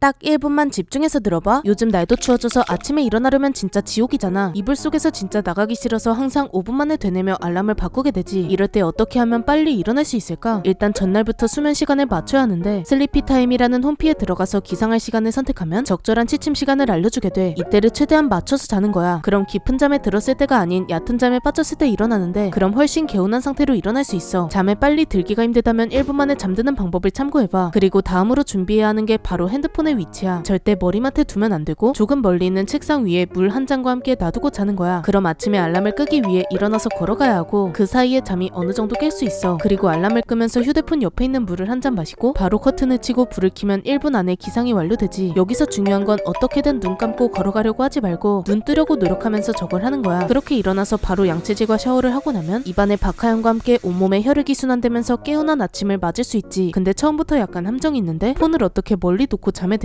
딱 1분만 집중해서 들어봐. 요즘 날도 추워져서 아침에 일어나려면 진짜 지옥이잖아. 이불 속에서 진짜 나가기 싫어서 항상 5분 만에 되뇌며 알람을 바꾸게 되지. 이럴 때 어떻게 하면 빨리 일어날 수 있을까? 일단 전날부터 수면 시간을 맞춰야 하는데 슬리피 타임이라는 홈피에 들어가서 기상할 시간을 선택하면 적절한 취침 시간을 알려주게 돼. 이때를 최대한 맞춰서 자는 거야. 그럼 깊은 잠에 들었을 때가 아닌 얕은 잠에 빠졌을 때 일어나는데 그럼 훨씬 개운한 상태로 일어날 수 있어. 잠에 빨리 들기가 힘들다면 1분 만에 잠드는 방법을 참고해봐. 그리고 다음으로 준비해야 하는 게 바로 핸드폰의 위치야. 절대 머리맡에 두면 안 되고 조금 멀리 있는 책상 위에 물 한 잔과 함께 놔두고 자는 거야. 그럼 아침에 알람을 끄기 위해 일어나서 걸어가야 하고 그 사이에 잠이 어느 정도 깰 수 있어. 그리고 알람을 끄면서 휴대폰 옆에 있는 물을 한 잔 마시고 바로 커튼을 치고 불을 켜면 1분 안에 기상이 완료되지. 여기서 중요한 건 어떻게든 눈 감고 걸어가려고 하지 말고 눈 뜨려고 노력하면서 저걸 하는 거야. 그렇게 일어나서 바로 양치질과 샤워를 하고 나면 입안에 박하연과 함께 온몸에 혈액이 순환되면서 깨어난 아침을 맞을 수 있지. 근데 처음부터 약간 함정이 있는데 폰을 어떻게 멀리 놓고 잠에